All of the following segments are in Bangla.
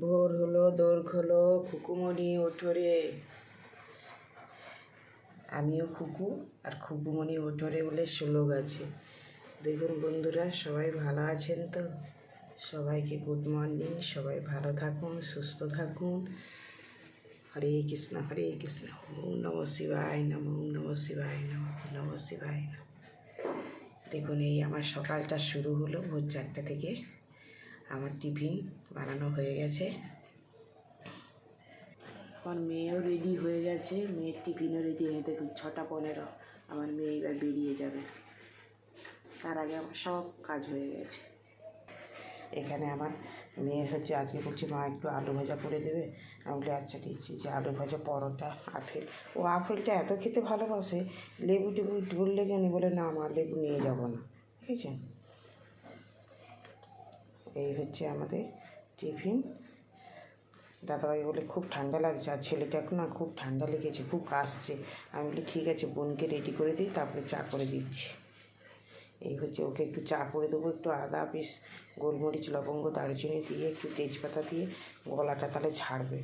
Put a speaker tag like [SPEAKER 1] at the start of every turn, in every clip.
[SPEAKER 1] ভোর হলো দৌড় হলো খুকুমণি ওঠরে আমিও খুকু আর খুকুমণি ওঠরে বলে শ্লোক আছে। দেখুন বন্ধুরা, সবাই ভালো আছেন তো? সবাইকে গুড মর্নিং সবাই ভালো থাকুন, সুস্থ থাকুন। হরে কৃষ্ণ হরে কৃষ্ণ। ওম নম শিবায় নম, ওম নম শিবায় নম নম শিবায় নম। দেখুন এই আমার সকালটা শুরু হলো ভোর চারটে থেকে। আমার টিফিন বানানো হয়ে গেছে। আমার মেয়েও রেডি হয়ে গেছে। মেয়ের টিফিনও রেডি হয়ে দেখুন ছটা পনেরো। আমার মেয়ে এবার বেরিয়ে যাবে। তার আগে আমার সব কাজ হয়ে গেছে। এখানে আমার মেয়ের হচ্ছে আজকে বলছে মা একটু আলু ভাজা করে দেবে? আমি বলি আচ্ছা দিচ্ছি। যে আলু ভাজা পরোটা আপেল। ও আপেলটা এত খেতে ভালোবাসে লেবু টেবু ধরলে কেন? বলে না মা লেবু নিয়ে যাব না। বুঝেছেন? এই হচ্ছে আমাদের টিফিন। দাদাভাই বলে, খুব ঠান্ডা লাগছে আর ছেলেটাকে না খুব ঠান্ডা লেগেছে, খুব কাশছে। আমি বলি, ঠিক আছে, বোনকে রেডি করে দিই তারপরে চা করে দিচ্ছি। এই হচ্ছে, ওকে একটু চা করে দেবো, একটু আদা পিস গোলমরিচ, লবঙ্গ, দারুচিনি দিয়ে, একটু তেজপাতা দিয়ে গলাটা তাহলে ছাড়বে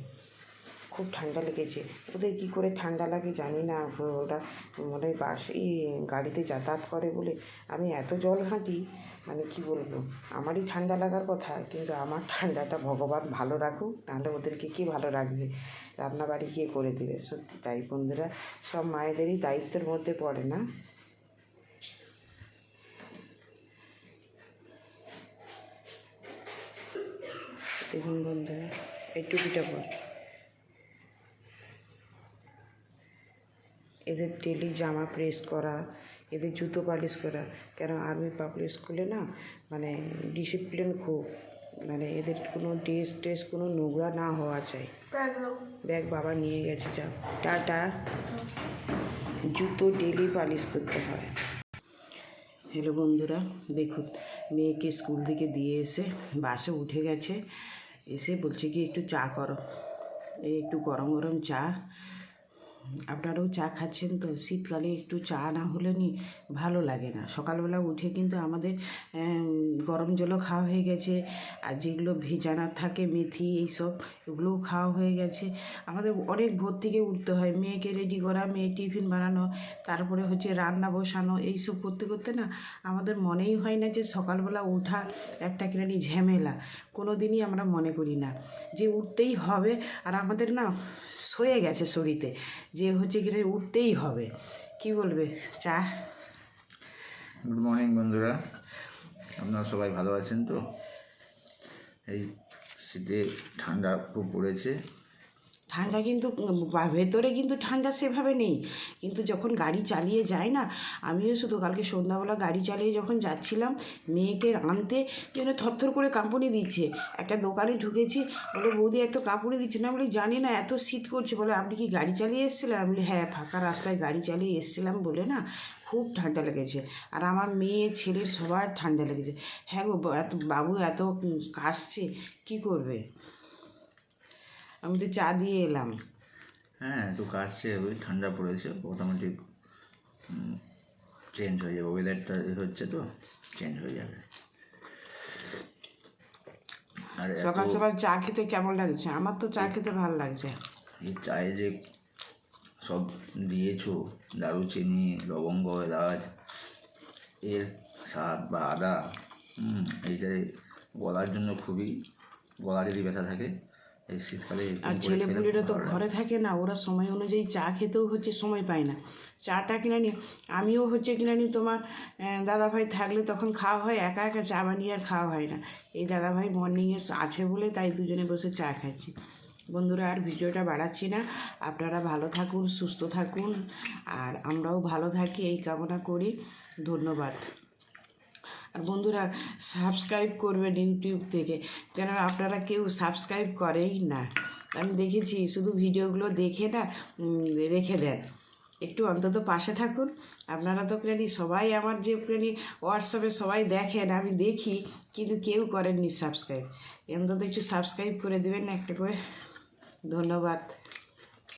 [SPEAKER 1] খুব ঠান্ডা লেগেছে। ওদের কী করে ঠান্ডা লাগে জানি না। ওরা মনে বাস এই গাড়িতে যাতায়াত করে বলে আমি এত জল ঘাঁটি মানে কি বলব? আমারই ঠান্ডা লাগার কথা, কিন্তু আমার ঠান্ডাটা ভগবান ভালো রাখুক তাহলে ওদেরকে কে ভালো রাখবে? রান্নাবাড়ি গিয়ে করে দেবে? সত্যি তাই বন্ধুরা, সব মায়েদেরই দায়িত্বের মধ্যে পড়ে না? দেখুন বন্ধুরা, এই টুপিটা এদের ডেলি জামা প্রেস করা এদের জুতো পালিশ করা। কেন আর্মি পাবলিক স্কুলে না মানে ডিসিপ্লিন খুব মানে এদের কোনো ড্রেস ট্রেস কোনো নোংরা না হওয়া চাই। ব্যাগ বাবা নিয়ে গেছে যা। টাটা। জুতো ডেলি পালিশ করতে হয়। হ্যালো বন্ধুরা দেখুন মেয়েকে স্কুল থেকে দিয়ে এসে বাসে উঠে গেছে। এসে বলছে কি একটু চা করো। এই একটু গরম গরম চা। আপনারাও চা খাচ্ছেন তো শীতকালে একটু চা না হলে নি ভালো লাগে না। সকালবেলা উঠে কিন্তু আমাদের গরম জলও খাওয়া হয়ে গেছে, আর যেগুলো ভেজানা থাকে, মেথি এইসব, এগুলোও খাওয়া হয়ে গেছে। আমাদের অনেক ভোর থেকে উঠতে হয়, মেয়েকে রেডি করা মেয়ে টিফিন বানানো, তারপরে হচ্ছে রান্না বসানো, এইসব করতে করতে না আমাদের মনেই হয় না যে সকালবেলা ওঠা একটা কিরানি ঝামেলা। কোনো দিনই আমরা মনে করি না যে উঠতেই হবে, আর আমাদের না সয়ে গেছে শরীরে যে হচ্ছে কি উঠতেই হবে। কি বলবে? চা?
[SPEAKER 2] গুড মর্নিং বন্ধুরা। আপনারা সবাই ভালো আছেন তো? এই শীতে ঠান্ডা খুব পড়েছে।
[SPEAKER 1] ঠান্ডা কিন্তু ভেতরে কিন্তু ঠান্ডা সেভাবে নেই। কিন্তু যখন গাড়ি চালিয়ে যায় না, আমিও শুধু কালকে সন্ধ্যাবেলা গাড়ি চালিয়ে যখন যাচ্ছিলাম, মেয়েকে আনতে, যেন থরথর করে কাঁপুনি দিচ্ছে। একটা দোকানে ঢুকেছি, বলে, বৌদি, এত কাঁপুনি দিচ্ছে না? বলে, জানি না, এত শীত করছে। বলে, আপনি কি গাড়ি চালিয়ে এসেছিলেন? আমি বলি হ্যাঁ ফাঁকা রাস্তায় গাড়ি চালিয়ে এসেছিলাম বলে না, খুব ঠান্ডা লেগেছে। আর আমার মেয়ে, ছেলে, সবার ঠান্ডা লেগেছে। হ্যাঁ গো এত, বাবু এত কাশছে, কি করবে? আমি তো চা দিয়ে এলাম।
[SPEAKER 2] হ্যাঁ একটু কাশছে ওই ঠান্ডা পড়েছে অটোমেটিক চেঞ্জ হয়ে যাবে ওয়েদারটা হচ্ছে তো চেঞ্জ হয়ে যাবে। আর
[SPEAKER 1] সকাল সকাল চা খেতে কেমন লাগছে? আমার তো চা খেতে ভালো লাগছে।
[SPEAKER 2] এই চায়ে যে সব দিয়েছ দারুচিনি লবঙ্গ এলাচ এর স্বাদ বা আদা হুম, এইটাই গলার জন্য খুবই গলা যদি ব্যথা থাকে। এই শীতকালে
[SPEAKER 1] আর ছেলে পুলেরা তো ঘরে থাকে না ওরা সময় অনুযায়ী চা খেতেও হচ্ছে সময় পায় না। চাটা কিনে নিয়ে আমিও হচ্ছে কিনে নিই তোমার দাদাভাই থাকলে তখন খাওয়া হয় একা একা চা বানিয়ে আর খাওয়া হয় না। এই দাদাভাই মর্নিংয়ে আছে বলে তাই দুজনে বসে চা খাচ্ছি। বন্ধুরা আর ভিডিওটা বাড়াচ্ছি না। আপনারা ভালো থাকুন সুস্থ থাকুন আর আমরাও ভালো থাকি এই কামনা করি। ধন্যবাদ। আর বন্ধুরা সাবস্ক্রাইব করবেন ইউটিউব থেকে। কেন আপনারা কেউ সাবস্ক্রাইব করেই না। আমি দেখেছি, শুধু ভিডিওগুলো দেখে না রেখে দেন। একটু অন্তত পাশে থাকুন। আপনারা তো প্রাণী, সবাই আমার যে প্রাণী হোয়াটসঅ্যাপে সবাই দেখেন, আমি দেখি, কিন্তু কেউ করেননি সাবস্ক্রাইব অন্তত একটু সাবস্ক্রাইব করে দেবেন, একটা করে। ধন্যবাদ।